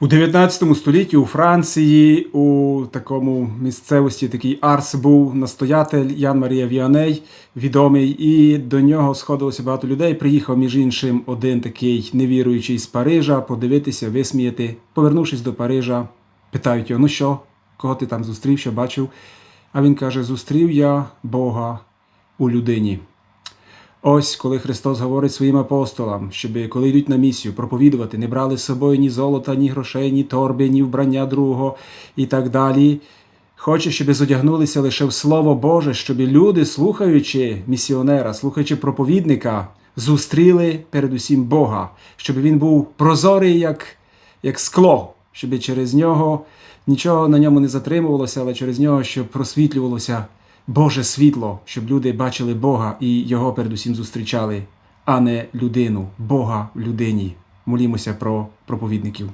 У 19 столітті у Франції у такому місцевості такий Арс був настоятель Ян Марія Віаней, відомий, і до нього сходилося багато людей. Приїхав між іншим один такий невіруючий з Парижа подивитися, висміяти. Повернувшись до Парижа, питають його: ну що, кого ти там зустрів, що бачив? А він каже: зустрів я Бога у людині. Ось коли Христос говорить своїм апостолам, щоб коли йдуть на місію проповідувати, не брали з собою ні золота, ні грошей, ні торби, ні вбрання другого і так далі. Хоче, щоб зодягнулися лише в Слово Боже, щоб люди, слухаючи місіонера, слухаючи проповідника, зустріли передусім Бога, щоб він був прозорий, як, як скло, щоб через нього нічого на ньому не затримувалося, але через нього щоб просвітлювалося Боже світло, щоб люди бачили Бога і його передусім зустрічали, а не людину, Бога в людині. Молімося про проповідників.